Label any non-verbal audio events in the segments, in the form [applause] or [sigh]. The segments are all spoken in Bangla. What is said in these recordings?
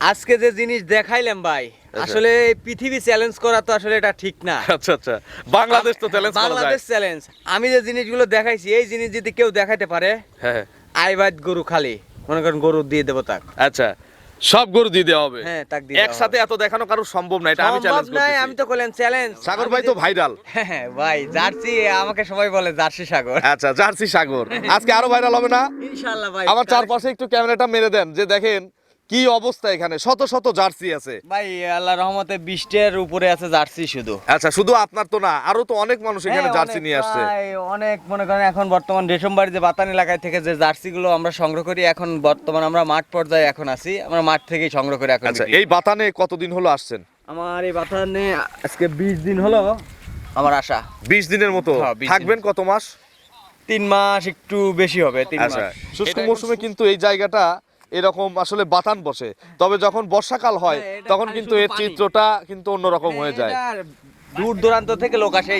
আজকে যে জিনিস দেখাইলাম ভাই আসলে পৃথিবী চ্যালেঞ্জ করা তো আসলে এটা ঠিক না। আচ্ছা আচ্ছা। বাংলাদেশ তো চ্যালেঞ্জ বাংলাদেশ চ্যালেঞ্জ আমি যে জিনিসগুলো দেখাইছি এই জিনিস যদি কেউ দেখাইতে পারে হ্যাঁ। আইবাদ গরু খালি। মনে করেন গরু দিয়ে দেবো তাক। আচ্ছা সব গরু দিয়ে দেওয়া হবে। হ্যাঁ তাক দিয়ে একসাথে এত দেখানো কারও সম্ভব না এটা আমি চ্যালেঞ্জ নাই করতেছি। আমি তো করলাম চ্যালেঞ্জ সাগর ভাই তো ভাইরাল [laughs] হ্যাঁ ভাই জার্সি আমাকে সবাই বলে জার্সি সাগর। আচ্ছা জার্সি সাগর। আজকে আরও ভাইরাল হবে না? ইনশাআল্লাহ ভাই আমার চারপাশে একটু ক্যামেরাটা মেরে দেন যে দেখেন কি অবস্থা এখানে? শত শত জার্সি আছে। ভাই আল্লাহ রহমতে বৃষ্টির উপরে আছে জার্সি শুধু। আচ্ছা শুধু আপনার তো না আরও তো অনেক মানুষ এখানে হ্যাঁ, জার্সি নিয়ে আসছে। অনেক মনে করেন এখন বর্তমান রেশমবাড়ি যে বাতান এলাকায় থেকে যে জার্সিগুলো আমরা সংগ্রহ করি এখন বর্তমান আমরা মাঠ পর্যায়ে এখন আছি আমরা মাঠ থেকেই সংগ্রহ করি এখন আচ্ছা এই বাতানে কতদিন হলো আসছেন? আমার এই বাতানে আজকে বিশ দিন হলো আমার আশা। বিশ দিনের মতো? হ্যাঁ, 20 দিন। থাকবেন কত মাস? তিন মাস একটু বেশি হবে তিন আচ্ছা মাস। শুষ্ক মৌসুমে কিন্তু এই জায়গাটা এরকম আসলে বাতান বসে। তবে যখন বর্ষাকাল হয় হ্যাঁ, তখন কিন্তু এর চিত্রটা কিন্তু অন্যরকম হয়ে যায়। দূর দূরান্ত থেকে লোক আসে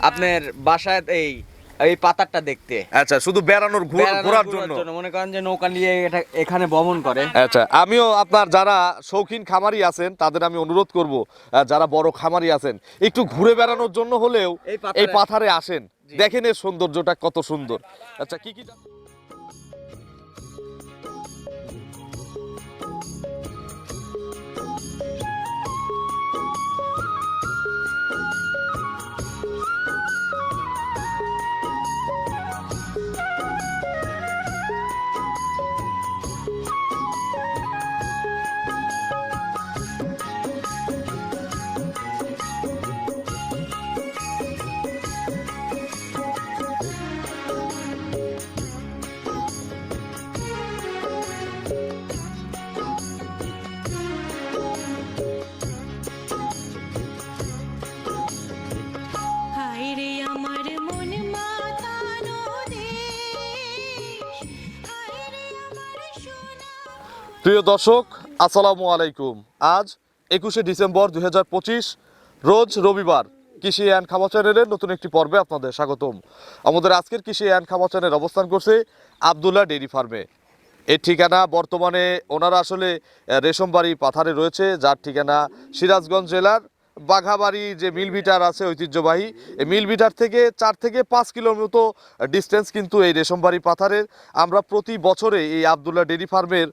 আপনার বাসায় এই এই পাতারটা দেখতে। আচ্ছা শুধু বেড়ানোর ঘোরার জন্য। মনে করেন যে নৌকা নিয়ে এটা এখানে ভ্রমণ করে। আচ্ছা আমিও আপনার যারা শৌখিন খামারি আছেন তাদের আমি অনুরোধ করব আহ, যারা বড় খামারি আছেন একটু ঘুরে বেড়ানোর জন্য হলেও এই পাথারে- এই পাথারে আসেন। দেখেন এর সৌন্দর্যটা কত সুন্দর। আচ্ছা কি কি প্রিয় দর্শক, আসসালামু আলাইকুম। আজ একুশে ডিসেম্বর দু হাজার পঁচিশ, রোজ রবিবার কৃষি অ্যান্ড খামা চ্যানেলের নতুন একটি পর্বে আপনাদের স্বাগতম। আমাদের আজকের কৃষি অ্যান্ড খামা চ্যানেল অবস্থান করছে আবদুল্লাহ ডেরি ফার্মে। এর ঠিকানা বর্তমানে ওনারা আসলে রেশমবাড়ি পাথারে রয়েছে, যার ঠিকানা সিরাজগঞ্জ জেলার বাঘাবাড়ি যে মিলবিটার আছে ঐতিহ্যবাহী, এই মিলবিটার থেকে চার থেকে পাঁচ কিলোর মতো ডিস্টেন্স কিন্তু এই রেশমবাড়ি পাথারের। আমরা প্রতি বছরে এই আবদুল্লাহ ডেরি ফার্মের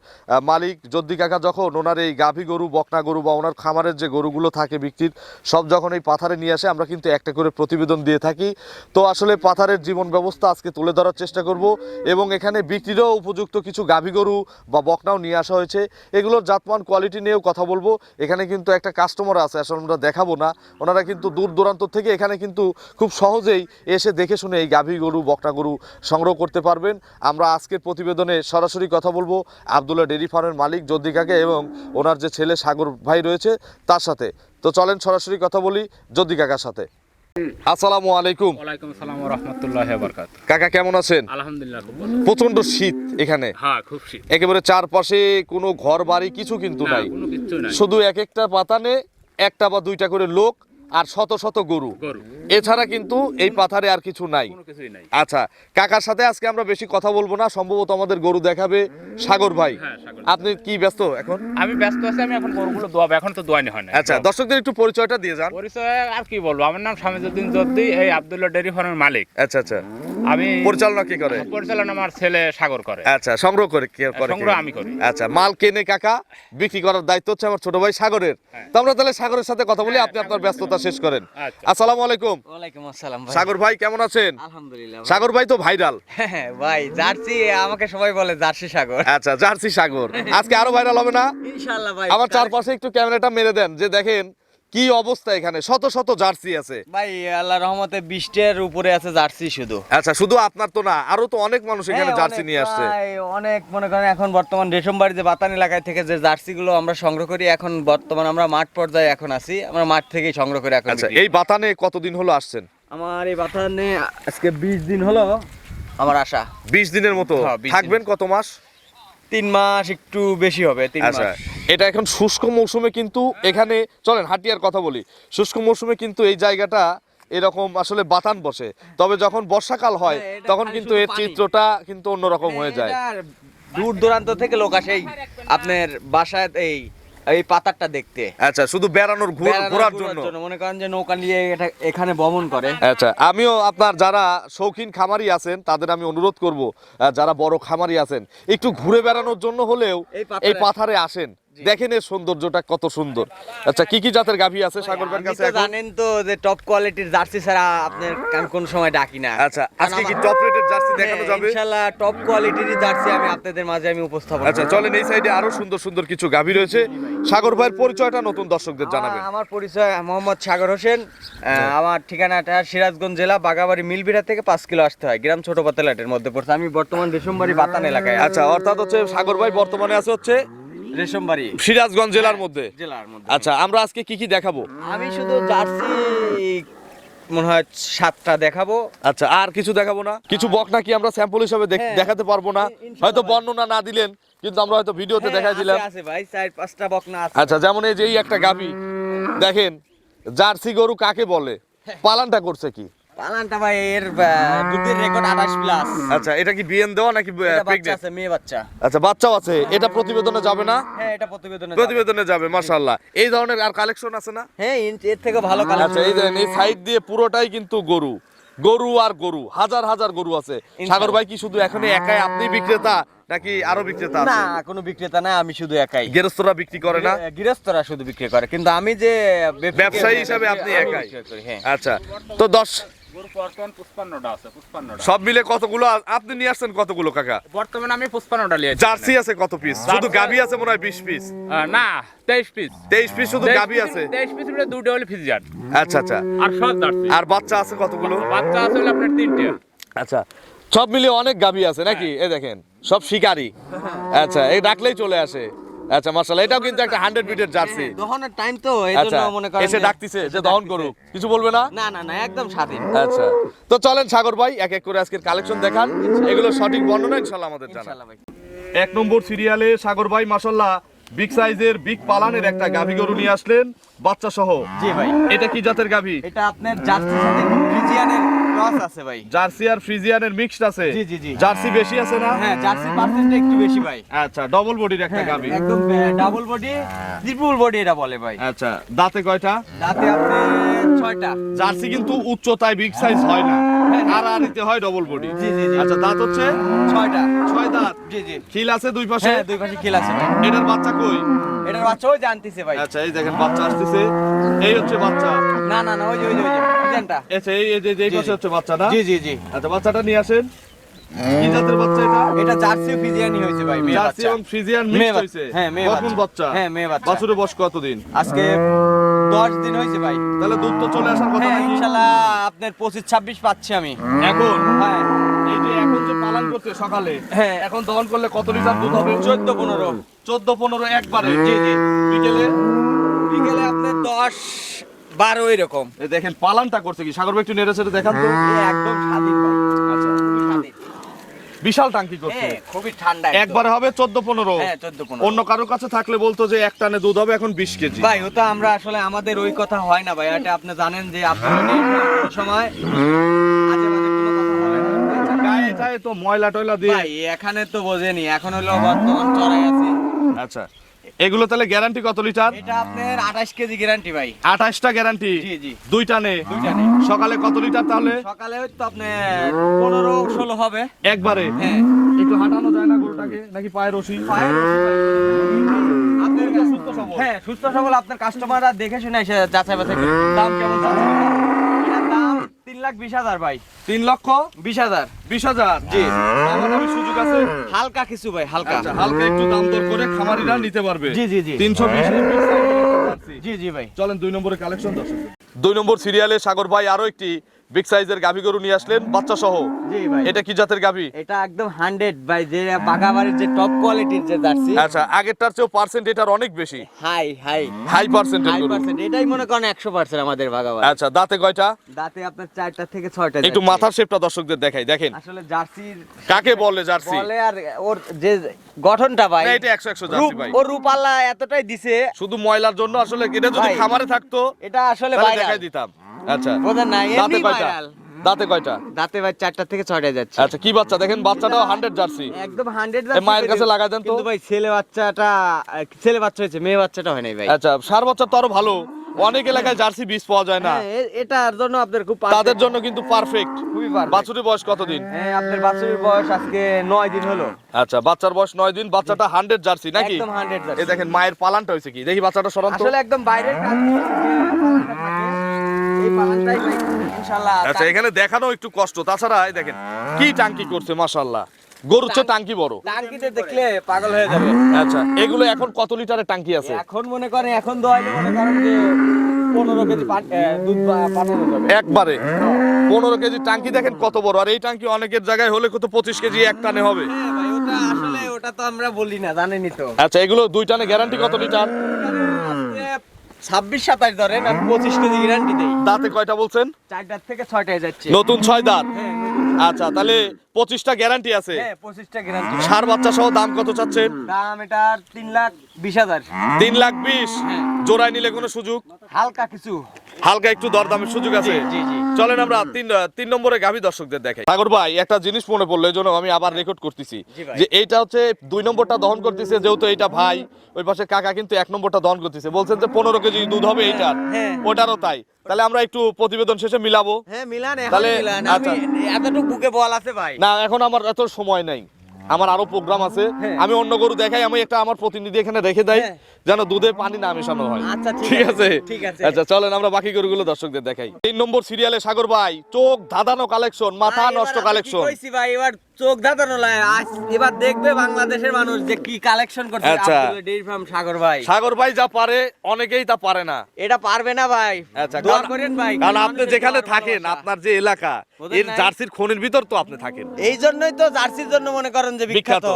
মালিক জদ্দি কাকা যখন ওনার এই গাভী গরু, বকনা গরু বা ওনার খামারের যে গরুগুলো থাকে বিক্রির, সব যখন এই পাথারে নিয়ে আসে, আমরা কিন্তু একটা করে প্রতিবেদন দিয়ে থাকি। তো আসলে পাথারের জীবন ব্যবস্থা আজকে তুলে ধরার চেষ্টা করব এবং এখানে বিক্রিরও উপযুক্ত কিছু গাভী গরু বা বকনাও নিয়ে আসা হয়েছে। এগুলোর জাতমান কোয়ালিটি নিয়েও কথা বলব। এখানে কিন্তু একটা কাস্টমার আছে, আসলে আমরা দেখাবো না। ওনারা কিন্তু দূর দূরান্ত থেকে এখানে কিন্তু খুব সহজেই এসে দেখে শুনে এই গাভী গরু বকনা গরু সংগ্রহ করতে পারবেন। আমরা আজকের প্রতিবেদনে সরাসরি কথা বলব আবদুল্লাহ ডেরি ফার্মের মালিক জদ্দিকাকে এবং ওনার যে ছেলে সাগর ভাই রয়েছে তার সাথে। তো চলেন সরাসরি কথা বলি জদ্দি কাকার সাথে। আসসালামু আলাইকুম। ওয়ালাইকুম আসসালাম রহমতুল্লাহ বরকাত কাকা কেমন আছেন? আলহামদুলিল্লাহ খুব ভালো। প্রচণ্ড শীত এখানে। হ্যাঁ খুব শীত। একেবারে চারপাশে কোনো ঘর বাড়ি কিছু কিন্তু নাই। নাই। শুধু এক একটা পাতানে একটা বা দুইটা করে লোক আর শত শত গরু। এছাড়া কিন্তু এই পাথারে আর কিছু নাই। আচ্ছা কাকার সাথে আজকে আমরা বেশি কথা বলব না সম্ভবত আমাদের গরু দেখাবে সাগর ভাই। হ্যাঁ, আপনি কি ব্যস্ত এখন? আমি ব্যস্ত আছি আমি এখন গরুগুলো দোয়াবো এখন তো দোয়ানি হয় না। আচ্ছা দর্শকদের একটু পরিচয়টা দিয়ে যান। পরিচয় আর কি বলব? আমার নাম স্বামীজুদ্দিন জদ্দি এই আবদুল্লাহ ডেরি ফার্মের মালিক। আচ্ছা আচ্ছা। আমি পরিচালনা কি করে? পরিচালনা আমার ছেলে সাগর করে। আচ্ছা সংগ্রহ করে কে করে সংগ্রহ আমি করি। আচ্ছা মাল কেনে কাকা বিক্রি করার দায়িত্ব হচ্ছে আমার ছোট ভাই সাগরের। হ্যাঁ। তো আমরা তাহলে সাগরের সাথে কথা বলি আপনি আপনার ব্যস্ততা শেষ করেন। আচ্ছা। আসসালামু আলাইকুম। ওয়ালাইকুম আসসালাম ভাই। সাগর ভাই কেমন আছেন? আলহামদুলিল্লাহ সাগর ভাই তো ভাইরাল। হ্যাঁ ভাই জার্সি আমাকে সবাই বলে জার্সি সাগর। আচ্ছা জার্সি সাগর। আজকে আরও ভাইরাল হবে না? ইনশাআল্লাহ ভাই আমার চারপাশে একটু ক্যামেরাটা মেরে দেন যে দেখেন কি অবস্থা এখানে? শত শত জার্সি আছে। ভাই আল্লাহ রহমতে বৃষ্টির উপরে আছে জার্সি শুধু। আচ্ছা শুধু আপনার তো না আরও তো অনেক মানুষ এখানে হ্যাঁ, জার্সি নিয়ে আসছে। অনেক মনে করেন এখন বর্তমান রেশমবাড়ি যে বাতান এলাকায় থেকে যে জার্সিগুলো আমরা সংগ্রহ করি এখন বর্তমান আমরা মাঠ পর্যায়ে এখন আছি আমরা মাঠ থেকেই সংগ্রহ করি এখন আচ্ছা এই বাতানে কতদিন হলো আসছেন? আমার এই বাতানে আজকে বিশ দিন হলো আমার আশা। বিশ দিনের মতো। হ্যাঁ, 20 দিন। থাকবেন কত মাস? তিন মাস একটু বেশি হবে তিন আচ্ছা। মাস। এটা এখন শুষ্ক মৌসুমে কিন্তু এখানে চলেন হাটিয়ার কথা বলি। শুষ্ক মৌসুমে কিন্তু এই জায়গাটা এরকম আসলে বাতান বসে। তবে যখন বর্ষাকাল হয় হ্যাঁ, তখন কিন্তু এর চিত্রটা কিন্তু অন্যরকম হয়ে যায়। দূর দূরান্ত থেকে লোক আসে আপনার বাসায় এই এই পাতারটা দেখতে। আচ্ছা শুধু বেড়ানোর ঘুর- ঘোরার জন্য? মনে করেন যে নৌকা নিয়ে এটা এখানে ভ্রমণ করে। আচ্ছা আমিও আপনার যারা শৌখিন খামারি আছেন তাদের আমি অনুরোধ করব যারা বড় খামারি আছেন একটু ঘুরে বেড়ানোর জন্য হলেও এই পাথারে আসেন। দেখেন এর সৌন্দর্যটা কত সুন্দর। আচ্ছা কি কি জাতের গাভী আছে সাগর ভাইয়ের আপনি কাছে জানেন তো যে টপ কোয়ালিটির জার্সি ছাড়া আপনার আমি কোন সময় ডাকি না। আচ্ছা আজকে কি টপ রেটের জার্সি দেখানো হ্যাঁ, যাবে? ইনশাআল্লাহ টপ কোয়ালিটির জার্সি আমি আপনাদের মাঝে আমি উপস্থাপন আচ্ছা চলেন এই সাইডে আরও সুন্দর সুন্দর কিছু গাভী রয়েছে। সাগর ভাইয়ের পরিচয়টা নতুন দর্শকদের জানাবেন। আমার- পরিচয় মোহাম্মদ সাগর হোসেন। আমার ঠিকানাটা সিরাজগঞ্জ জেলা বাগাবাড়ি মিলবিড়া থেকে পাঁচ কিলো আসতে হয়। গ্রাম ছোট পাতালাটের মধ্যে পড়ছে। আমি বর্তমান রেশমবাড়ি বাতান এলাকায়। আচ্ছা অর্থাৎ হচ্ছে সাগর ভাই বর্তমানে আছে হচ্ছে রেশমবাড়ি। সিরাজগঞ্জ জেলার মধ্যে? জেলার মধ্যে। আচ্ছা আমরা আজকে কি কি দেখাবো? আমি শুধু জার্সি মনে হয় সাতটা দেখাবো। আচ্ছা আর কিছু দেখাবো না? কিছু বক নাকি আমরা স্যাম্পল হিসেবে হ্যাঁ। দেখাতে পারব না? হয়তো বর্ণনা না দিলেন কিন্তু আমরা হয়তো ভিডিওতে হ্যাঁ, দেখাই দিলাম। আছে ভাই চার পাঁচটা বকনা আছে। আচ্ছা যেমন এই যে এই একটা গাবি দেখেন জার্সি গরু কাকে বলে? পালানটা করছে কি? পালানটা ভাই এর দুধের রেকর্ড আঠাশ প্লাস আচ্ছা এটা কি বিএন দেওয়া নাকি আছে মেয়ে বাচ্চা। আচ্ছা বাচ্চাও আছে এটা প্রতিবেদনে যাবে না? হ্যাঁ এটা প্রতিবেদনে প্রতিবেদনে যাবে মাশাআল্লাহ। এই ধরনের আর কালেকশন আছে না? হ্যাঁ এর থেকে ভালো আচ্ছা এই দেখেন এই সাইড দিয়ে পুরোটাই কিন্তু গরু। গরু আর গরু হাজার হাজার গরু আছে। সাগর ভাই কি শুধু এখানে একাই আপনি বিক্রেতা নাকি আরও বিক্রেতা না কোনো বিক্রেতা না আমি শুধু একাই। গৃহস্থরা বিক্রি করে না? গৃহস্থরা শুধু বিক্রি করে কিন্তু আমি যে ব্যবসায়ী- হিসাবে আপনি একাই। হ্যাঁ। আচ্ছা তো দশ সব মিলে কতগুলো? আপনি নিয়ে আসছেন কতগুলো কাকা? বর্তমানে আমি পুষ্পান্নটা নিয়েছি জার্সি আছে কত পিস শুধু গাবি আছে মনে হয় বিশ পিস না তেইশ পিস তেইশ পিস শুধু গাবি আছে? তেইশ পিস হলে দুটো হলে ফিজিয়ান। আচ্ছা আচ্ছা। আর সব জার্সি। আর বাচ্চা আছে কতগুলো? বাচ্চা আছে হলে আপনার তিনটে। আচ্ছা সব মিলিয়ে অনেক গাবি আছে নাকি? এ দেখেন সব শিকারি। আচ্ছা এই ডাকলেই চলে আসে। আচ্ছা মার্শাল্লাহ এটাও কিন্তু একটা হান্ড্রেড বিটের জার্সি দহনের টাইম তো আচ্ছা মনে করেন এসে ডাকতিছে যে দহন করুক কিছু বলবে না? না না না একদম স্বাধীন। আচ্ছা তো চলেন সাগর ভাই এক এক করে আজকের কালেকশন দেখান। এগুলো সঠিক বর্ণনা ইনশাল্লাহ আমাদের জানান এক নম্বর সিরিয়ালে সাগর ভাই মাসাল্লাহ বিগ সাইজের বিগ পালানের একটা গাভী গরু নিয়ে আসলেন বাচ্চা সহ। জি ভাই। এটা কি জাতের গাভী? এটা আপনার জার্সির সাথে ফ্রিজিয়ানের ক্রস আছে ভাই। জার্সি আর ফ্রিজিয়ানের মিক্সড আছে? জি, জি, জি। জার্সি বেশি আছে না? হ্যাঁ জার্সির পার্সেন্টটা একটু বেশি ভাই। আচ্ছা ডবল বডির একটা হ্যাঁ, গাভী। একদম ডাবল বডি ট্রিপল বডি এটা বলে ভাই। আচ্ছা দাঁতে কয়টা? দাঁতে আপনি ছয়টা। জার্সি কিন্তু উচ্চতায় বিগ সাইজ হয় না। আর আরিতে হয় ডবল বডি জি, জি, জি। আচ্ছা দাঁত হচ্ছে? ছয়টা। ছয় দাঁত। জি জি। খিল আছে দুই পাশে? হ্যাঁ দুই পাশে খিল আছে এটার বাচ্চা কই? এটার বাচ্চাও জানতেছে ভাই। আচ্ছা এই দেখেন বাচ্চা আসতেছে। এই হচ্ছে বাচ্চা। না না না ওই যে ওই যে। ওই আচ্ছা এই এই যে যে এই পাশে হচ্ছে বাচ্চাটা। জি জি জি। আচ্ছা বাচ্চাটা নিয়ে আসেন। কি জাতের বাচ্চা এটা? এটা জার্সি ফ্রিজিয়ানই হয়েছে ভাই মেয়ে জার্সি এবং ফ্রিজিয়ান মিক্স বাচ্চা। হ্যাঁ, মেয়ে বাচ্চা। বাচ্চা। হ্যাঁ, মেয়ে বাচ্চা। বাছুরের বয়স কতদিন আজকে দশ দিন হয়েছে ভাই। তাহলে দুধ তো চলে আসার কথা হ্যাঁ নাকি? ইনশাল্লাহ আপনার পঁচিশ ছাব্বিশ পাচ্ছি আমি। এখন? হ্যাঁ। এই যে এখন যে পালন করতে সকালে হ্যাঁ। এখন দহন করলে কত লিটার দুধ হবে? চোদ্দ পনেরো। চোদ্দ পনেরো একবারে। জি জি। বিকেলে? বিকেলে আপনার দশ বারো এরকম। দেখেন পালানটা করছে কি? সাগর একটু নেড়ে চেড়ে দেখান তো। একদম স্বাধীন আচ্ছা বিশাল টাঙ্কি করছে। হ্যাঁ খুবই ঠান্ডা। একবারে হবে চোদ্দ পনেরো। হ্যাঁ অন্য কারোর কাছে থাকলে বলতো যে এক টানে দুধ হবে এখন বিশ কেজি। ভাই ওটা আমরা আসলে আমাদের ওই কথা হয় না ভাই। এটা আপনি জানেন যে আপনার সময় হবে না। আচ্ছা, তো ময়লা টয়লা দিয়ে এখানে তো বোঝেনি। এখন হলো বর্তমান চড়াই আছে। আচ্ছা। এগুলো তাহলে গ্যারান্টি কত লিটার? এটা আপনার আঠাশ কেজি গ্যারান্টি ভাই। আঠাশটা গ্যারান্টি জি, জি। দুই টানে দুই টানে। সকালে কত লিটার তাহলে? সকালে হয়তো আপনার পনেরো ষোলো হবে। একবারে? হ্যাঁ। একটু হাঁটানো যায় না গরুটাকে? নাকি পায়ের রশি? সবল। হ্যাঁ সুস্থ সবল। আপনার কাস্টমাররা দেখে শুনে এসে যাচাই বাছাই দাম কেমন দাম? তিন লাখ বিশ হাজার ভাই। তিন লক্ষ? বিশ হাজার। বিশ হাজার? জি। সুযোগ আছে হালকা কিছু ভাই হালকা। আচ্ছা, হালকা একটু দাম দর করে খামারিরা নিতে পারবে। জি, জি, জি। তিনশো বিশ জি জি ভাই। চলেন দুই নম্বরে কালেকশন দর্শক। দুই নম্বর সিরিয়ালে সাগর ভাই আরও একটি বিগ সাইজের গাভী গরু নিয়ে আসলেন বাচ্চা সহ জি ভাই। এটা কি জাতের গাভী? এটা একদম হান্ড্রেড ভাই যে বাগাবাড়ির যে টপ কোয়ালিটির যে জার্সি। আচ্ছা আগেরটার চেয়েও পার্সেন্ট এটার অনেক বেশি। হাই হাই হাই পার্সেন্টের হাই পার্সেন্ট এটাই মনে করেন একশো পার্সেন্ট আমাদের বাগাবাড়ি। আচ্ছা দাঁতে কয়টা? দাঁতে আপনার চারটা থেকে ছয়টা একটু মাথার শেপটা দর্শকদের দেখাই দেখেন। আসলে জার্সির কাকে বলে জার্সি? বলে আর ওর যে গঠনটা ভাই এটা একশো একশো জার্সি ভাই। ওর রূপাল্লা এতটাই দিছে। শুধু ময়লার জন্য আসলে এটা যদি খামারে থাকতো এটা আসলে ভাইরাল দেখাই দিতাম। আচ্ছা। বোঝেন না দাঁতে কয়টা? দাঁতে কয়টা? দাঁতে ভাই চারটা থেকে ছয়টা যাচ্ছে। আচ্ছা কি বাচ্চা? দেখেন বাচ্চাটাও হান্ড্রেড জার্সি। একদম হান্ড্রেড মায়ের কাছে লাগাই দেন তো। কিন্তু ভাই ছেলে বাচ্চাটা ছেলে বাচ্চা হয়েছে মেয়ে বাচ্চাটা হয় নাই ভাই। আচ্ছা সার বাচ্চা তো আরও ভালো। অনেক এলাকায় জার্সি বীজ পাওয়া যায় না। হ্যাঁ, এটার জন্য আপনার খুব তাদের জন্য কিন্তু পারফেক্ট খুবই। বাছুরের বয়স কতদিন? হ্যাঁ আপনার বাচ্চার বয়স আজকে নয় দিন হলো। আচ্ছা বাচ্চার বয়স নয় দিন বাচ্চাটা হান্ড্রেড জার্সি নাকি? একদম হান্ড্রেড এ দেখেন মায়ের পালানটা হয়েছে কি? দেখি বাচ্চাটা সরান তো। আসলে একদম বাইরের কাজ এই পালনটাই ভাই ইনশাআল্লাহ আচ্ছা এখানে দেখানো একটু কষ্ট। তাছাড়া দেখেন কি টাঙ্কি করছে মাশাল্লাহ গরুর চেয়ে টাঙ্কি বড়। টাঙ্কিতে দেখলে পাগল হয়ে যাবে। আচ্ছা এগুলো এখন কত লিটারের টাঙ্কি আছে? এখন মনে করেন এখন দোয়াইলে মনে করেন যে পনেরো কেজি দুধ পাঠানো যাবে। একবারে। পনেরো কেজি টাঙ্কি দেখেন কত বড়। আর এই টাঙ্কি অনেকের জায়গায় হলে কত পঁচিশ কেজি এক টানে হবে। হ্যাঁ ওটা আসলে ওটা তো আমরা বলি না জানেনই তো। আচ্ছা এগুলো দুই টানে গ্যারান্টি কত লিটার? ছাব্বিশ সাতাশ ধরেন আমি পঁচিশ কেজি গ্যারান্টি দেই। দাঁতে কয়টা বলছেন? চারটার থেকে ছয়টায় যাচ্ছে। নতুন ছয় দাঁত? হ্যাঁ আচ্ছা তাহলে পঁচিশটা গ্যারান্টি আছে। হ্যাঁ সার বাচ্চা সহ দাম কত চাচ্ছেন দাম এটার তিন লাখ বিশ হাজার। তিন লাখ বিশ? জোড়ায় নিলে কোনো সুযোগ? হালকা কিছু। হালকা একটু দরদামের সুযোগ আছে। চলেন আমরা তিন তিন নম্বরে গাভী দর্শকদের দেখাই। সাগর ভাই একটা জিনিস মনে পড়ল এই জন্য আমি আবার রেকর্ড করতেছি। যে এইটা হচ্ছে দুই নম্বরটা দহন করতেছে যেহেতু এইটা ভাই ওই পাশে কাকা কিন্তু এক নম্বরটা দহন করতেছে। বলছেন যে পনেরো কেজি দুধ হবে এইটার। হ্যাঁ। ওটারও তাই। তাহলে আমরা একটু প্রতিবেদন শেষে মিলাবো। হ্যাঁ মিলান তাহলে- আচ্ছা। এতটুকু বুকে বল আছে ভাই। না এখন আমার এত সময় নাই। আমার আরও প্রোগ্রাম আছে। হ্যাঁ। আমি অন্য গরু দেখাই আমি একটা আমার প্রতিনিধি এখানে রেখে দেই হ্যাঁ। যেন দুধে পানি না মেশানো হয়। আচ্ছা, ঠিক আছে, আছে? ঠিক আছে। আচ্ছা চলেন আমরা বাকি গরুগুলো দর্শকদের দেখাই। তিন নম্বর সিরিয়ালে সাগর ভাই চোখ ধাঁধানো কালেকশন মাথা নষ্ট কালেকশন ভাই? এবার চোখ ধাঁধানো লাই আজ এবার দেখবে বাংলাদেশের মানুষ যে কি কালেকশন করছে। আচ্ছা। ডেইরি ফার্ম সাগর ভাই। সাগর ভাই যা পারে অনেকেই তা পারে না। এটা পারবে না ভাই। আচ্ছা দোয়া করেন ভাই। কারণ আপনি যেখানে থাকেন আপনার যে এলাকা এর জার্সির খনির ভিতর তো আপনি থাকেন। এই জন্যই তো জার্সির জন্য মনে করেন যে বিখ্যাত।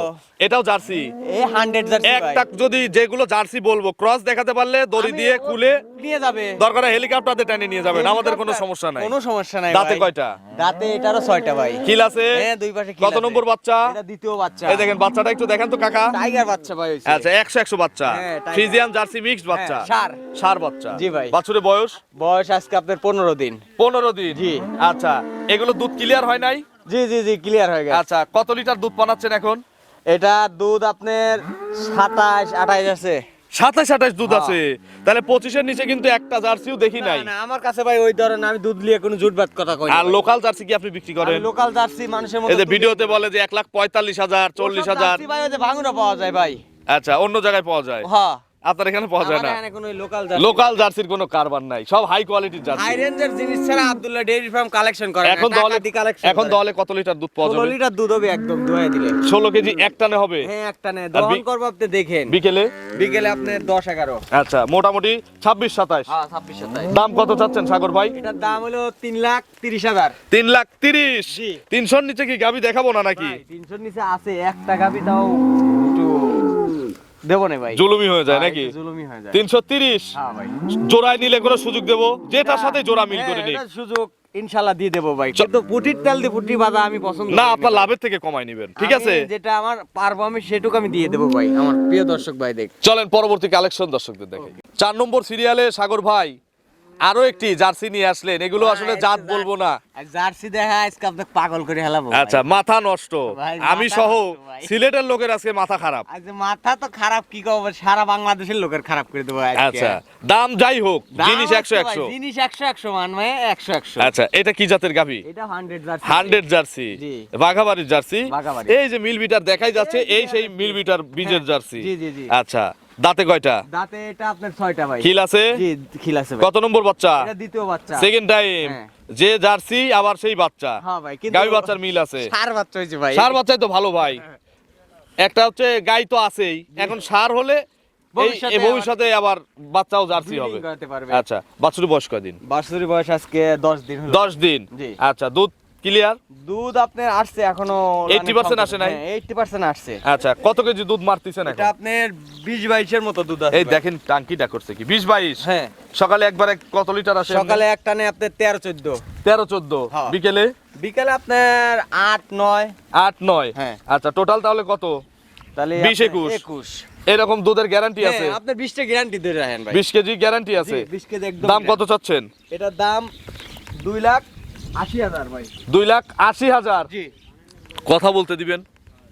এটাও জার্সি। এই হান্ড্রেড জার্সি একটা যদি যেগুলো জার্সি বলব ক্রস দেখাতে পারলে দড়ি দিয়ে খুলে নিয়ে যাবে। দরকার হেলিকপ্টারে টেনে নিয়ে যাবেন। আমাদের কোনো সমস্যা নাই। কোনো সমস্যা নাই দাঁতে কয়টা? দাঁতে এটারও ছয়টা ভাই। কিল আছে? হ্যাঁ দুই পাশে কত নম্বর বাচ্চা? এটা দ্বিতীয় বাচ্চা। এই দেখেন বাচ্চাটা একটু দেখেন তো কাকা। টাইগার বাচ্চা ভাই হইছে আচ্ছা একশো একশো বাচ্চা। ফ্রিজিয়ান জার্সি মিক্সড বাচ্চা। ষাঁড়। সার বাচ্চা। জি ভাই। বাছুরের বয়স? বয়স আজকে আপনার পনেরো দিন। পনেরো দিন? জি। আচ্ছা এগুলো দুধ ক্লিয়ার হয় নাই? জি জি জি ক্লিয়ার হয়ে গেছে। আচ্ছা কত লিটার দুধ বানাচ্ছেন এখন? এটা দুধ আপনার সাতাশ আঠাইশ আছে। সাতাশ আঠাশ দুধ হ্যাঁ। আছে। তাহলে পঁচিশের নিচে কিন্তু একটা জার্সিও দেখি নাই। আমার কাছে ভাই ওই ধরেন আমি দুধ নিয়ে কোনো জুটবাদ কথা কই আর লোকাল জার্সি কি আপনি বিক্রি করেন? লোকাল জার্সি মানুষের মধ্যে ভিডিওতে বলে যে এক লাখ পঁয়তাল্লিশ হাজার চল্লিশ হাজার। জার্সি ভাই ওই যে ভাঙুরা পাওয়া যায় ভাই। আচ্ছা অন্য জায়গায় পাওয়া যায়। হ্যাঁ। আপনার এখানে পাওয়া যায় না। লোকাল লোকাল জার্সির কোনো কারবার নাই সব হাই কোয়ালিটির জার্সি। হাই রেঞ্জের জিনিস ছাড়া আব্দুল্লাহ ডেইরি ফার্ম কালেকশন করে এখন দলে এখন দলে কত লিটার দুধ পাওয়া যাবে? লিটার দুধ হবে একদম দোয়া দিলে ষোলো কেজি এক টানে হবে? হ্যাঁ একটা নে আর দহন করব আপনি দেখেন। বিকেলে? বিকেলে আপনি দশ এগারো। আচ্ছা মোটামুটি ছাব্বিশ সাতাশ হ্যাঁ ছাব্বিশ সাতাশ দাম কত চাচ্ছেন সাগর ভাই? এটার দাম হলো তিন লাখ তিরিশ হাজার। তিন লাখ তিরিশ। জি। তিনশোর নিচে কি গাবি দেখাবো না নাকি? তিনশোর নিচে আছে এক টাকা দাও একটু দেবো না ভাই। জুলুমি হয়ে যায় নাকি? জুলুমি হয়ে যায়। তিনশো তিরিশ? হ্যাঁ জোড়ায় নিলে কোনো সুযোগ দেবো? যেটার সাথে জোড়া মিল হ্যাঁ, করে সুযোগ ইনশাল্লাহ দিয়ে দেবো ভাই। কিন্তু পুটির তেল দিয়ে পুটি বাদা আমি পছন্দ না আপনার লাভের থেকে কমাই নেবেন ঠিক আছে? যেটা আমার পারব আমি সেটুকু আমি দিয়ে দেবো ভাই আমার প্রিয় দর্শক ভাই দেখ। চলেন পরবর্তী কালেকশন দর্শকদের দেখে। চার নম্বর সিরিয়ালে সাগর ভাই আরও একটি জার্সি নিয়ে আসলেন। এগুলো আসলে জাত বলব না। জার্সি দেখা আজকে আপনাকে পাগল করে হেলাবো। আচ্ছা মাথা নষ্ট। আমি সহ সিলেটের লোকের আজকে মাথা খারাপ। আজ মাথা তো খারাপ কি কব সারা বাংলাদেশের লোকের খারাপ করে দেবো আচ্ছা দাম যাই হোক জিনিস একশো একশো। জিনিস একশো একশো মান মানে একশো একশো। আচ্ছা এটা কি জাতের গাভি? এটা hundred jersey. Hundred jersey. বাঘাবাড়ির jersey. এই যে মিল বিটার দেখাই যাচ্ছে এই সেই মিল বিটার বীজের জার্সি। জি, জি, জি। আচ্ছা দাঁতে কয়টা? দাঁতে এটা আপনার ছয়টা ভাই। খিল আছে? জি খিল আছে ভাই। কত নম্বর বাচ্চা? এটা দ্বিতীয় বাচ্চা। সেকেন্ড টাইম হ্যাঁ। যে জার্সি আবার সেই বাচ্চা। হ্যাঁ ভাই কিন্তু গাভী বাচ্চার মিল আছে। সার বাচ্চা হয়েছে ভাই। সার বাচ্চাই তো ভালো ভাই। একটা হচ্ছে গাই তো আছেই। এখন সার হলে ভবিষ্যতে আবার বাচ্চাও জার্সি হবে। আচ্ছা বাছুর বয়স কয়দিন? বাৎসরিক বয়স আজকে দশ দিন হলো। দশ দিন। আচ্ছা দুধ ক্লিয়ার দুধ আপনার আসছে এখনও 80% আসে নাই? এইটটি পার্সেন্ট আসছে। আচ্ছা কত কেজি দুধ মারতেছেন এটা এখন? আপনার বিশ বাইশের মতো দুধ আছে এই দেখেন টাঙ্কিটা করছে কি? বিশ বাইশ? হ্যাঁ। সকালে একবারে কত লিটার আসে সকালে এক টানে আপনার তেরো চোদ্দ। তেরো চোদ্দ। হ্যাঁ। বিকেলে? আপনার আট নয়। আট নয়? হ্যাঁ। আচ্ছা টোটাল তাহলে কত? তাহলে বিশ, আপনার একুশ। একুশ। এরকম দুধের গ্যারান্টি আছে? হ্যাঁ, আপনার বিশটা গ্যারান্টি ধরে রাখেন ভাই। বিশ কেজি গ্যারান্টি আছে? জি, 20 কেজি একদম দাম কত চাচ্ছেন? এটার দাম দুই লাখ দুই লাখ আশি হাজার? কথা বলতে দিবেন।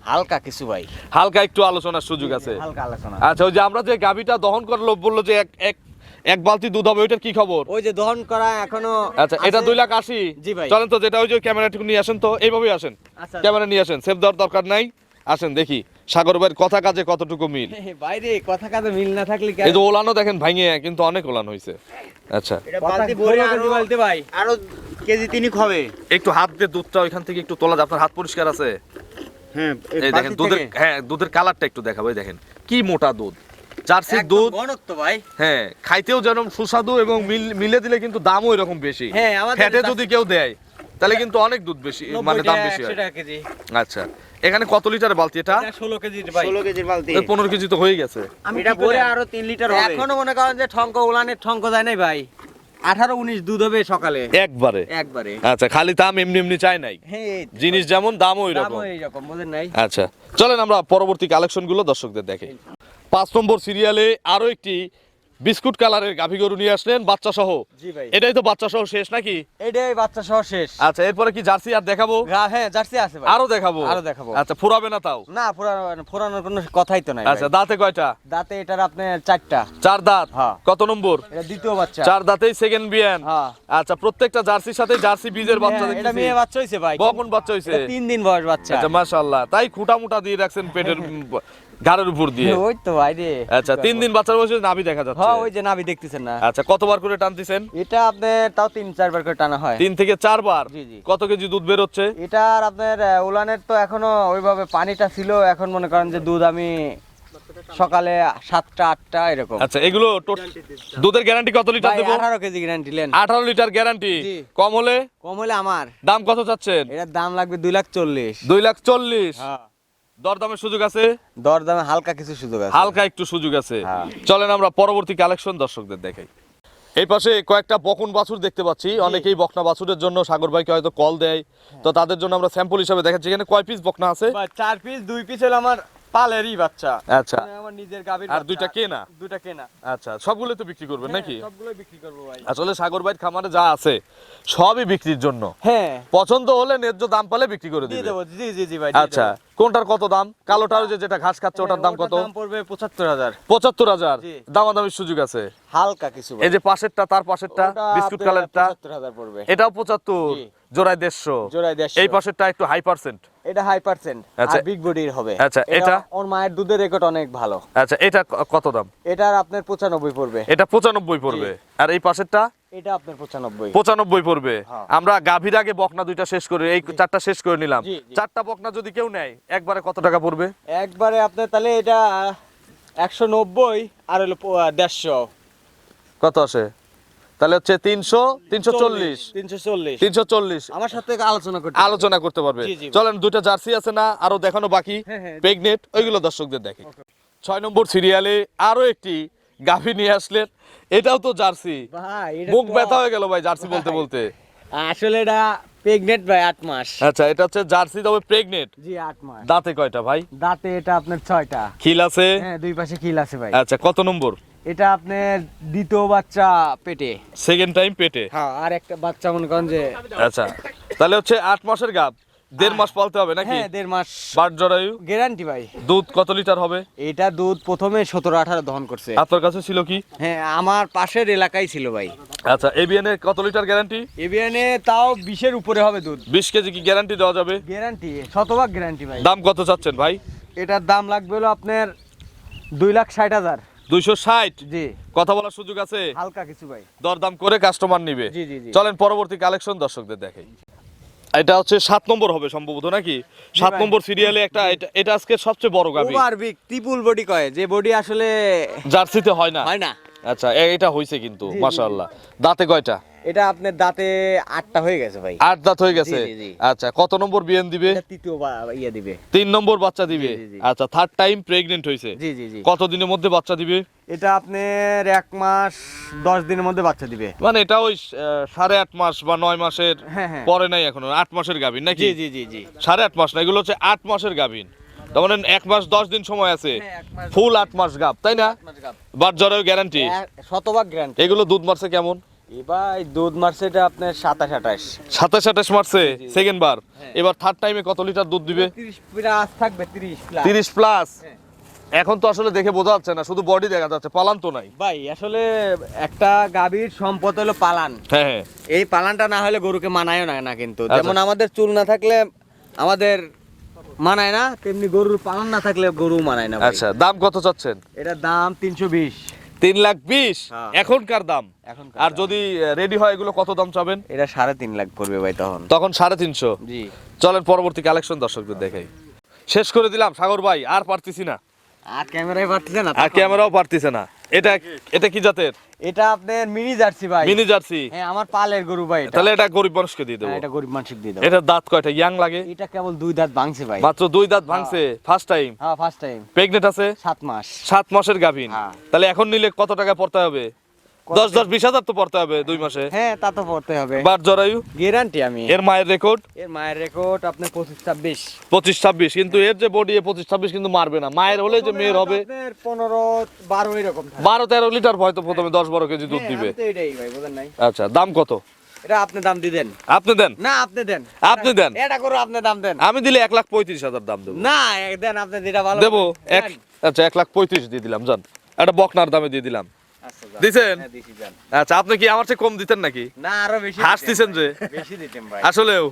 হালকা কিছু ভাই। হালকা একটু আলোচনার সুযোগ আছে। হালকা আলোচনা। আচ্ছা ওই যে আমরা যে গাভিটা দহন করল বলল যে এক এক এক বালতি দুধ হবে ওইটার কি খবর? ওই যে দহন করা এখনও আচ্ছা এটা দুই লাখ আশি। জি ভাই। চলেন তো যেটা ওই যে ক্যামেরাটুকু নিয়ে আসেন তো এইভাবেই আসেন। আচ্ছা ক্যামেরা নিয়ে আসেন সেভ দেওয়ার দরকার নাই। আসেন দেখি সাগর ভাইয়ের কথা কাজে কতটুকু মিল? বাইরে কথা কাজে মিল না থাকলে এই যে ওলানো দেখেন ভাঙে কিন্তু অনেক ওলান হয়েছে আচ্ছা। ভাই। আরও কেজি তিনিক হবে। একটু হাত দিয়ে দুধটা ওইখান থেকে একটু তোলা আপনার হাত পরিষ্কার আছে? হ্যাঁ এই দেখেন দুধের হ্যাঁ দুধের কালারটা একটু দেখাবো এই দেখেন। কি মোটা দুধ। জার্সির দুধ। ঘনত্ব ভাই। হ্যাঁ খাইতেও যেন সুস্বাদু এবং মিলে দিলে কিন্তু দামও এরকম বেশি। হ্যাঁ, আমাদের ফ্যাটে যদি কেউ দেয় তাহলে কিন্তু অনেক দুধ বেশি মানে দাম বেশি হয়। টাকা কেজি। আচ্ছা। এখানে কত লিটার বালতি এটা? এটা ষোলো কেজি ভাই ষোলো কেজির বালতি। পনেরো কেজি তো হয়ে গেছে। আমি এটা ভরে আরও তিন লিটার হবে। এখনও মনে করেন যে ঠঙ্ক উলানের ঠঙ্ক যায় নাই ভাই। আঠারো উনিশ দুধ হবে সকালে। একবারে? একবারে। আচ্ছা খালি দাম এমনি এমনি চাই নাই? হ্যাঁ জিনিস যেমন দামও ওই রকম দামও এইরকম। বুঝেন নাই? আচ্ছা চলেন আমরা পরবর্তী কালেকশনগুলো দর্শকদের দেখে। পাঁচ নম্বর সিরিয়ালে আরও একটি বিস্কুট কালারের গাভী গরু নিয়ে আসলেন বাচ্চা সহ জি ভাই। এটাই তো বাচ্চা সহ শেষ নাকি? এটাই বাচ্চা সহ শেষ। আচ্ছা এরপরে কি জার্সি আর দেখাবো? হ্যাঁ জার্সি আছে ভাই। আরও দেখাবো? আরও দেখাবো। আচ্ছা ফুরাবে না তাও? না পুরানোর কোনো কথাই তো নাই আচ্ছা দাঁতে কয়টা? দাঁতে এটার আপনি চারটা। চার দাঁত? হ্যাঁ। কত নম্বর? এটা দ্বিতীয় বাচ্চা। চার দাঁতেই সেকেন্ড বিয়ান। হ্যাঁ। আচ্ছা প্রত্যেকটা জার্সির সাথে জার্সি বীজের বাচ্চা হ্যাঁ, এটা মেয়ে বাচ্চা হইছে ভাই। কখন বাচ্চা হইছে। তিন দিন বয়স বাচ্চা। আচ্ছা মাশাআল্লাহ। তাই খুঁটা মুটা দিয়ে রাখছেন পেটের [laughs] উপর দিয়ে? ওই তো ভাই রে আচ্ছা তিন দিন বাচ্চার বয়সে নাভি দেখা যাচ্ছে। হ্যাঁ ওই যে নাভি দেখতেছেন না। আচ্ছা কতবার করে টানতেছেন? এটা আপনার তাও তিন চারবার করে টানা হয়। তিন থেকে চারবার? জি, জি। কত কেজি দুধ বের হচ্ছে? এটার আপনার উলানের তো এখনও ওইভাবে পানিটা ছিল এখন মনে করেন যে দুধ আমি সকালে সাতটা আটটা এরকম। আচ্ছা এগুলো দুধের গ্যারান্টি কত লিটার দেবো? আঠারো কেজি গ্যারান্টি লেন। আঠারো লিটার গ্যারান্টি। কম হলে? কম হলে আমার। দাম কত চাচ্ছেন? এটার দাম লাগবে দুই লাখ চল্লিশ। দুই লাখ চল্লিশ। হ্যাঁ। দরদামের সুযোগ আছে? দরদামে হালকা কিছু সুযোগ আছে। হালকা একটু সুযোগ আছে। হ্যাঁ। চলেন আমরা পরবর্তী কালেকশন দর্শকদের দেখাই। এই পাশে কয়েকটা বকন বাছুর দেখতে পাচ্ছি। অনেকেই বকনা বাছুরের জন্য সাগর ভাইকে হয়তো কল দেয়। তো তাদের জন্য আমরা স্যাম্পল হিসাবে দেখাচ্ছি। এখানে কয় পিস বকনা আছে? চার পিস দুই পিস হলো আমার পালেরই বাচ্চা। আচ্ছা। মানে আমার নিজের গাভীর আর দুইটা কেনা? দুইটা কেনা। আচ্ছা সবগুলো তো বিক্রি করবেন নাকি? হ্যাঁ, সবগুলোই বিক্রি করব ভাই। আসলে সাগর ভাইয়ের খামারে যা আছে সবই বিক্রির জন্য। হ্যাঁ। পছন্দ হলে ন্যায্য দাম পালে বিক্রি করে দিবে। জি জি জি ভাই আচ্ছা কোনটার কত দাম? কালোটার যে যেটা ঘাস খাচ্ছে ওটার দাম কত? দাম পড়বে পঁচাত্তর হাজার। পঁচাত্তর হাজার। জি। দামাদামির সুযোগ আছে। হালকা কিছু এই যে পাশেরটা তার পাশেরটা বিস্কুট কালারটা 75,000 পড়বে। এটাও পঁচাত্তর জি। জোড়ায় দেড়শো। জোড়ায় 150 এই পাশেরটা একটু হাই পার্সেন্ট এটা হাই পার্সেন্ট আচ্ছা। বিগ বডির হবে। আচ্ছা, এটা? ওর মায়ের দুধের রেকর্ড অনেক ভালো। আচ্ছা এটা কত দাম? এটার আপনার পঁচানব্বই পড়বে। এটা পঁচানব্বই পড়বে। আর এই পাশেরটা? এটা আপনার পঁচানব্বই। পঁচানব্বই পড়বে। হ্যাঁ। আমরা গাভীর আগে বকনা দুইটা শেষ করে এই চারটা শেষ করে নিলাম। চারটা বকনা যদি কেউ নেয় একবারে কত টাকা পড়বে? একবারে আপনার তাহলে এটা একশো নব্বই আর হলো প- দেড়শো। কত আসে? তাহলে হচ্ছে তিনশো তিনশো চল্লিশ তিনশো চল্লিশ। তিনশো চল্লিশ। আমার সাথে আলোচনা করতে আলোচনা করতে পারবে। চলেন দুইটা জার্সি আছে না আরও দেখানো বাকি। হ্যাঁ, হ্যাঁ। প্রেগনেট ওইগুলো দর্শকদের দেখে। ছয় নম্বর সিরিয়ালে আরও একটি গাভী নিয়ে আসলেন। এটাও তো জার্সি। মুখ ব্যথা হয়ে গেল ভাই জার্সি বলতে বলতে। আসলে এটা প্রেগনেন্ট ভাই আট মাস। আচ্ছা এটা হচ্ছে জার্সি তবে প্রেগনেট জি আট মাস। দাঁতে কয়টা ভাই? দাঁতে এটা আপনার ছয়টা। খিল আছে? হ্যাঁ দুই পাশে কিল আছে ভাই। আচ্ছা কত নম্বর? এটা আপনার দ্বিতীয় বাচ্চা পেটে। সেকেন্ড টাইম পেটে? হ্যাঁ আর একটা বাচ্চা মনে করেন যে আচ্ছা তাহলে হচ্ছে আট মাসের গাব দেড় মাস পালতে হবে নাকি? হ্যাঁ দেড় মাস। বাট জরায়ু? গ্যারান্টি ভাই। দুধ কত লিটার হবে? এটা দুধ প্রথমে সতেরো আঠারো দহন করছে। আপনার কাছে ছিল কি? হ্যাঁ আমার পাশের এলাকায় ছিল ভাই। আচ্ছা এবিএন এর কত লিটার গ্যারান্টি এবিএনে তাও বিশের উপরে হবে দুধ। বিশ কেজি কি গ্যারান্টি দেওয়া যাবে? গ্যারান্টি শতভাগ গ্যারান্টি ভাই। দাম কত চাচ্ছেন ভাই? এটার দাম লাগবে হলো আপনার দুই লাখ ষাট হাজার। দুইশো ষাট। জি। কথা বলার সুযোগ আছে? হালকা কিছু ভাই। দরদাম করে কাস্টমার নিবে। জি, জি, জি। চলেন পরবর্তী কালেকশন দর্শকদের দেখাই এটা হচ্ছে সাত নম্বর হবে সম্ভবত নাকি? সাত নম্বর সিরিয়ালে একটা এটা- আজকে সবচেয়ে বড় গাবি। ওভারবিক ট্রিপল বডি কয় যে বডি আসলে জার্সিতে হয় না। হয় না। আচ্ছা এটা হইছে কিন্তু মাশাআল্লাহ। দাঁতে কয়টা? এটা আপনার দাঁতে আটটা হয়ে গেছে ভাই। আট দাঁত হয়ে গেছে। আচ্ছা কত নম্বর দিবে? তৃতীয় ইয়ে দিবে। তিন নম্বর বাচ্চা দিবে। আচ্ছা থার্ড টাইম প্রেগনেন্ট হয়েছে। জি জি জি। কত দিনের মধ্যে বাচ্চা দিবে? এটা আপনার এক মাস দশ দিনের মধ্যে বাচ্চা দিবে। মানে এটা ওই সাড়ে আট মাস বা নয় মাসের হ্যাঁ, হ্যাঁ। পরে নাই এখনও আট মাসের গাভিন নাকি? জি জি জি জি। সাড়ে আট মাস না এগুলো হচ্ছে আট মাসের গাভিন। তার মানে এক মাস দশ দিন সময় আছে। হ্যাঁ, ফুল আট মাস গাব তাই না? বাট জ্বরেও গ্যারান্টি শতভাগ গ্যারান্টি এগুলো দুধ মারছে কেমন? এবার দুধ মারছে এটা আপনার সাতাশ আঠাশ। সাতাশ আঠাশ মারছে সেকেন্ড বার। এবার থার্ড টাইমে কত লিটার দুধ দিবে? তিরিশ প্লাস থাকবে তিরিশ প্লাস তিরিশ প্লাস হ্যাঁ। এখন তো আসলে দেখে বোঝা যাচ্ছে না শুধু বডি দেখা যাচ্ছে পালান তো নাই। ভাই আসলে একটা গাভীর সম্পদ হলো পালান। হ্যাঁ হ্যাঁ। এই পালানটা না হলে গরুকে মানায় না না কিন্তু। আচ্ছা। যেমন আমাদের চুল না থাকলে আমাদের মানায় না তেমনি গরুর পালন না থাকলে গরু মানায় না আচ্ছা দাম কত চাচ্ছেন? এটার দাম তিনশো বিশ। তিন লাখ বিশ হ্যাঁ। এখনকার দাম। এখন আর যদি রেডি হয় এগুলো কত দাম চাবেন? এটা সাড়ে তিন লাখ পড়বে ভাই তখন। তখন সাড়ে তিনশো। জি। চলেন পরবর্তী কালেকশন দর্শকদের দেখাই। শেষ করে দিলাম সাগর ভাই আর পারতেছি না। আর ক্যামেরায় পারতেছে না আর ক্যামেরাও পারতেছে না। এটা এটা কি জাতের? এটা আপনার মিনি জার্সি ভাই। Mini jersey? হ্যাঁ আমার পালের গরু ভাই এটা। তাহলে এটা গরিব মানুষকে দিয়ে দেবো। হ্যাঁ, এটা গরিব মানুষকে দিয়ে দেবো। এটা দাঁত কয়টা? ইয়াং লাগে? এটা কেবল দুই দাঁত ভাঙছে ভাই। মাত্র দুই দাঁত ভাঙছে? ফার্স্ট টাইম হ্যাঁ ফার্স্ট টাইম প্রেগনেন্ট আছে? সাত মাস। সাত মাসের গাভিন। হ্যাঁ। তাহলে এখন নিলে কত টাকা পড়তে হবে? দশ দশ বিশ হাজার তো পড়তে হবে দুই মাসে। হ্যাঁ তা তো পড়তে হবে। বার জরায়ু? গ্যারান্টি আমি। এর মায়ের রেকর্ড এর মায়ের রেকর্ড আপনার পঁচিশ ছাব্বিশ। পঁচিশ ছাব্বিশ কিন্তু এর যে বডি পঁচিশ ছাব্বিশ কিন্তু মারবে না। মায়ের হলে যে মেয়ের হবে? পনেরো বারো এরকম বারো তেরো লিটার হয়তো প্রথমে দশ বারো কেজি দুধ হ্যাঁ, দিবে। এটাই ভাই বুঝেন নাই। আচ্ছা দাম কত? এটা আপনি দাম দিয়ে দেন। আপনি দেন? না আপনি দেন। আপনি দেন? এটা করো আপনি দাম দেন। আমি দিলে এক লাখ পঁয়ত্রিশ হাজার দাম দেবো। না দেন আপনি যেটা ভালো দেবো? এক আচ্ছা এক লাখ পঁয়ত্রিশ দিয়ে দিলাম জান একটা বকনার দামে দিয়ে দিলাম। দিছেন? হ্যাঁ। আচ্ছা আপনি কি আমার চেয়ে কম দিতেন নাকি? না আরও বেশি হাসতেছেন যে? বেশি দিতেন ভাই। আসলেও।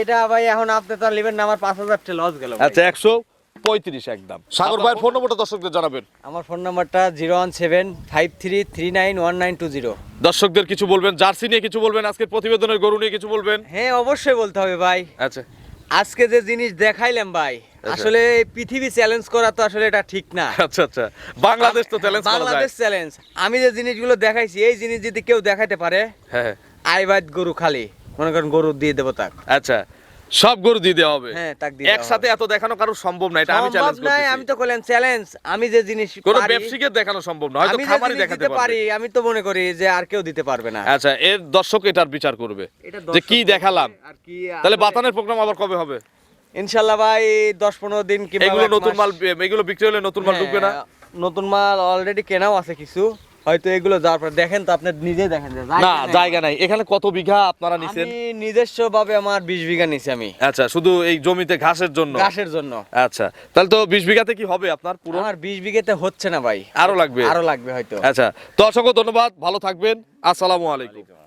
এটা ভাই এখন আপনি তো নেবেন না আমার পাঁচ হাজার লস গেল আচ্ছা একশো পঁয়ত্রিশ একদম। সাগর ভাইয়ের ফোন নম্বরটা দর্শকদের জানাবেন। আমার ফোন নাম্বারটা zero one seven five three three nine one nine two zero. দর্শকদের কিছু বলবেন জার্সি নিয়ে কিছু বলবেন আজকের প্রতিবেদনের গরু নিয়ে কিছু বলবেন? হ্যাঁ অবশ্যই বলতে হবে ভাই। আচ্ছা। আজকে যে জিনিস দেখাইলাম ভাই আসলে পৃথিবী চ্যালেঞ্জ করা তো আসলে এটা ঠিক না। আচ্ছা আচ্ছা। বাংলাদেশ তো চ্যালেঞ্জ বাংলাদেশ চ্যালেঞ্জ আমি যে জিনিসগুলো দেখাইছি এই জিনিস যদি কেউ দেখাইতে পারে হ্যাঁ আইবাদ গরু খালি। মনে করেন গরু দিয়ে দেবো তাক। আচ্ছা সব গরু দিয়ে দেওয়া হবে? হ্যাঁ তাক দিয়ে একসাথে এত দেখানো কারও সম্ভব না এটা আমি চ্যালেঞ্জ নাই আমি তো করলাম চ্যালেঞ্জ আমি যে জিনিস কোনো ব্যবসায়ীকে দেখানো সম্ভব না হয়তো খামারি দেখাতে পারি আমি তো মনে করি যে আর কেউ দিতে পারবে না। আচ্ছা এর দর্শক এটার বিচার করবে যে কি দেখালাম। আর কি তাহলে বাতানের প্রোগ্রাম আবার কবে হবে? ইনশাল্লাহ ভাই দশ পনেরো দিন এগুলো নতুন মাল এগুলো বিক্রি হলে নতুন মাল ঢুকবে না? হ্যাঁ, নতুন মাল অলরেডি কেনাও আছে কিছু। হয়তো এগুলো যাওয়ার পর দেখেন তো আপনি নিজে দেখেন না জায়গা নাই। এখানে কত বিঘা আপনারা নিছেন আমি নিজস্ব ভাবে আমার বিশ বিঘা নিছি আমি। আচ্ছা শুধু এই জমিতে ঘাসের জন্য? ঘাসের জন্য। আচ্ছা তাহলে তো বিশ বিঘাতে কি হবে আপনার পুরো? আমার বিশ বিঘাতে হচ্ছে না ভাই। আরও লাগবে? আরও লাগবে হয়তো। আচ্ছা তো অসংখ্য ধন্যবাদ ভালো থাকবেন। আসসালামু আলাইকুম।